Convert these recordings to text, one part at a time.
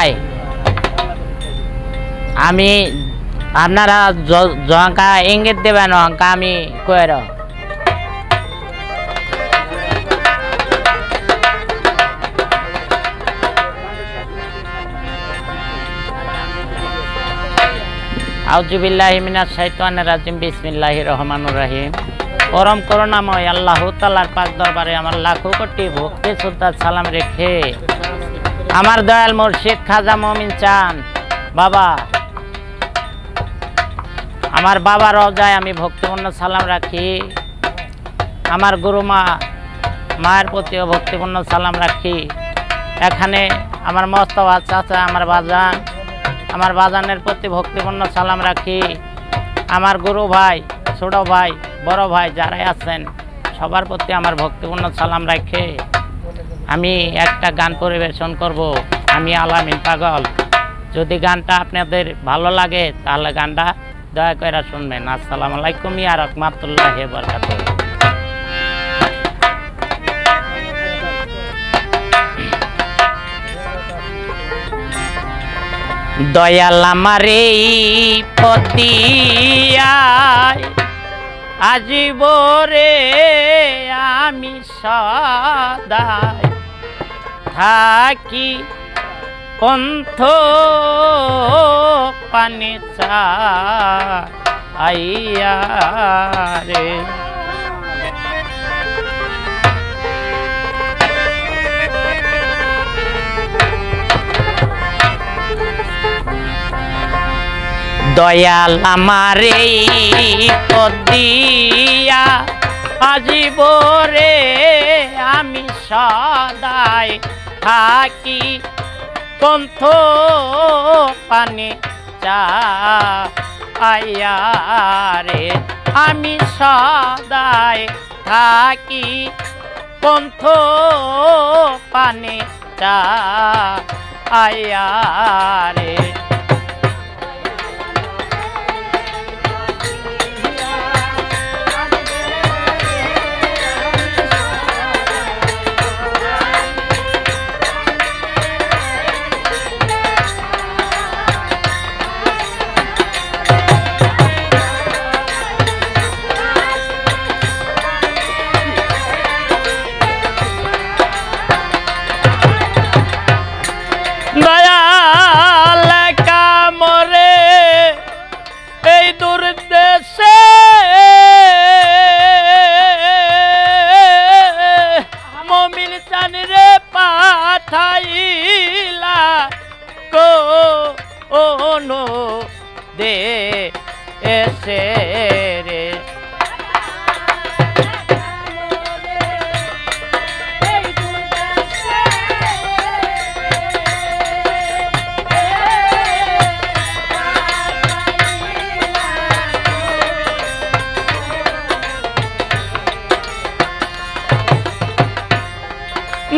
ভাই আমি আপনারা জঙ্কা ইঙ্গিত দেবেন, অঙ্কা, আমি কয়ের আউজুবিল্লাহ মিনাশ শাইতানির রাজিম, বিসমিল্লাহির রহমানুর রহিম। পরম করুণাময় আল্লাহ তাআলার পাক দরবারে আমার লাখো কোটি ভক্তি, শ্রদ্ধা, সালাম রেখে আমার দয়াল মুর্শিদ খাজা মমিন চান। বাবা, আমার বাবার রজায় আমি ভক্তিপূর্ণ সালাম রাখি। আমার গুরুমা মায়ের প্রতিও ভক্তিপূর্ণ সালাম রাখি। এখানে আমার মস্তবা চাচা, আমার বাজান, আমার বাজানের প্রতি ভক্তিপূর্ণ সালাম রাখি। আমার গুরু ভাই, ছোট ভাই, বড় ভাই যারাই আছেন, সবার প্রতি আমার ভক্তিপূর্ণ সালাম রাখে। আমি একটা গান পরিবেশন করব। আমি আলামিন পাগল। যদি গানটা আপনাদের ভালো লাগে, তাহলে গানটা দয়া করে শুনবেন। আসসালামু আলাইকুম ইয়া রহমাতুল্লাহ বরকাতুহ। দয়াল আমারে পতিয়ায় আজিব রে আমি সদায় থাকি পন্থ পানি আইয়া রে। দয়াল আমারে পদিয়া আজিব রে আমি সদাই থাকি পন্থ পানে চা আয়ারে আমি সদায় থাকি পন্থ পানে চা আয়া দে এসে রে।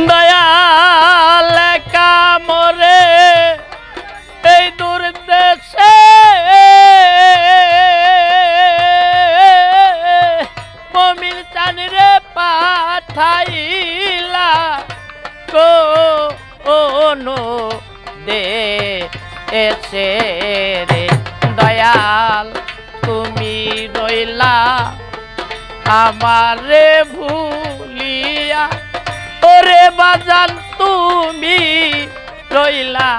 দয়াল কামরে পাঠাইলা কো ওনো দে এসে রে। দয়াল, তুমি রইলা আমারে ভুলিয়া। ওরে বাজান, তুমি রইলা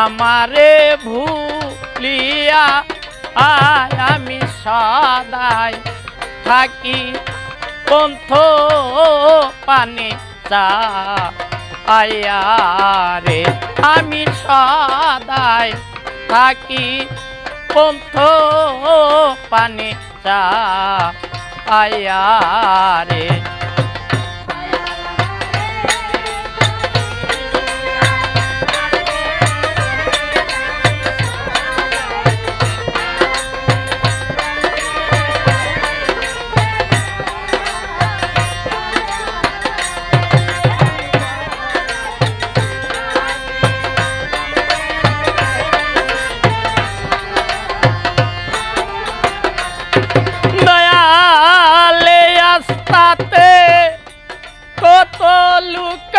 আমারে ভুলিয়া। আয় আমি সদাই থাকি পন্থ পানে চা আয়া রে আমি সদায় থাকি পন্থ পানে চা আয়া রাতে কত লুক।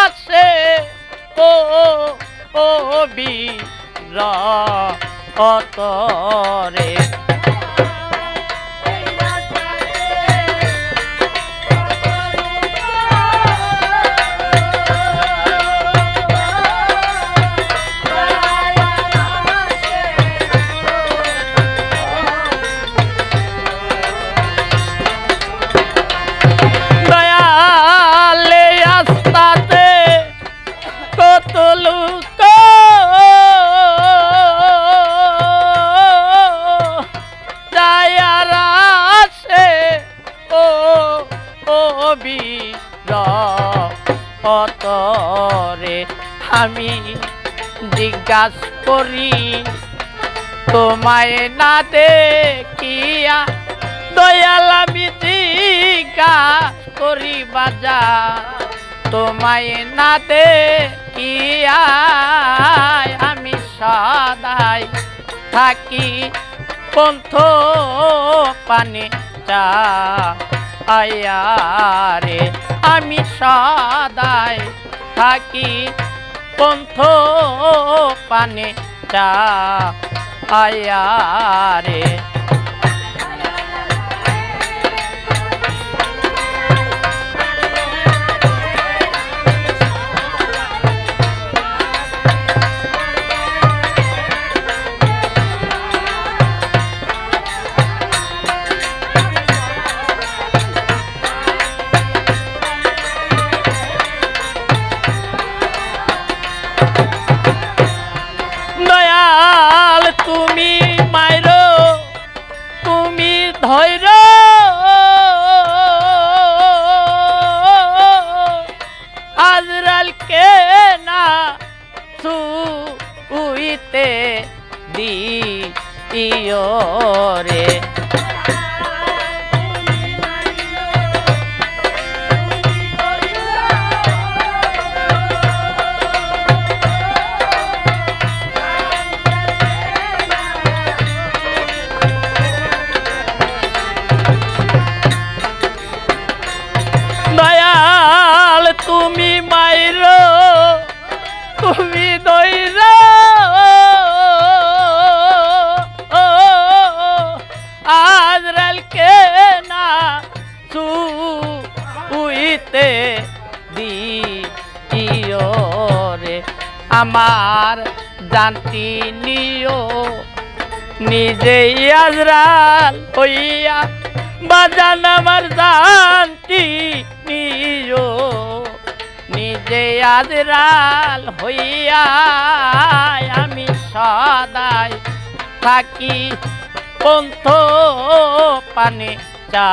আসে ও ও বি রে। জিজ্ঞাস করি। তোমায় না দেখিয়া দয়াল আমি জিজ্ঞাস করি বাজা তোমায় না দেখিয়া আমি সদাই থাকি পন্থ পানে চা আয়ারে আমি সদাই থাকি পন্থ পানে চা আয়ারে দয়াল আমার জানতি নিও। নিজেই আজরাল হইয়া বাজান আমার জানতি নিও। নিজে আজরাল হইয়া আমি সদাই থাকি পন্থ পানে চা।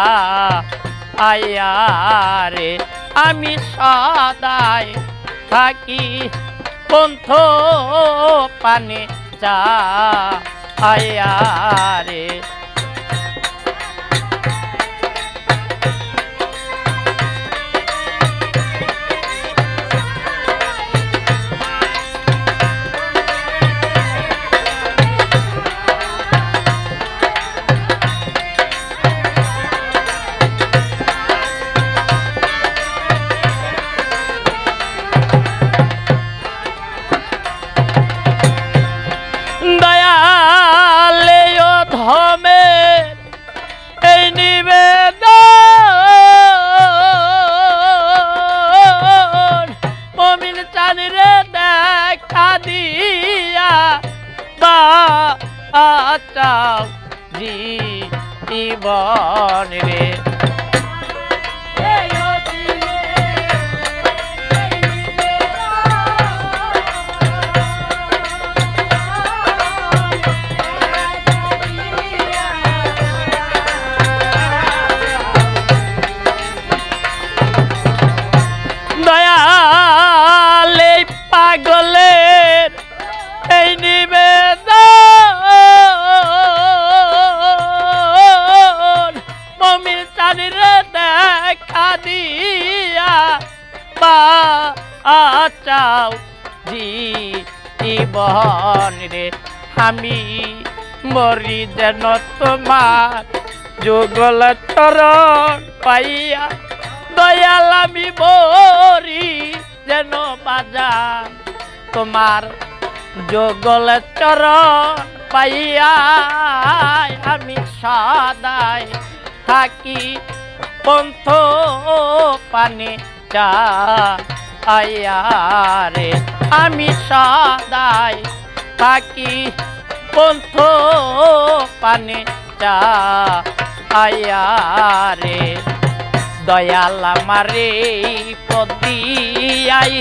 আয়ারে আমি সদাই থাকি পন্থ পানে চা আয়ারে দয়ালে জীবন রে। চানিরে দেখা দিয়া, বা চাও জীবন রে। আমি মরি যেন তোমার যুগল চরণ পাইয়া, দয়াল আমি মরি যেন বাজান তোমার যোগল চরণ পাইয়া, আমি সদাই থাকি পন্থ পানে চা আয়া রে আমি সদাই থাকি পন্থ পানে চা আয়া রে দয়াল আমারে পদিয়াই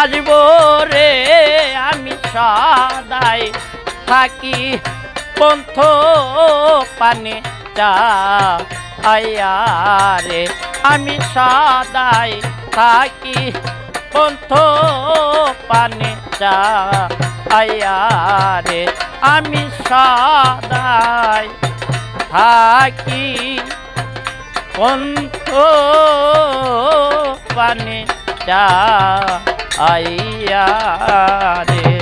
আসব রে, আমি সদাই থাকি পন্থ পানে চা আয়া রে আমি সদাই থাকি পন্থ পানে চা আয়া রে আমি সদাই থাকি পন্থ পানে চা আইয়া রে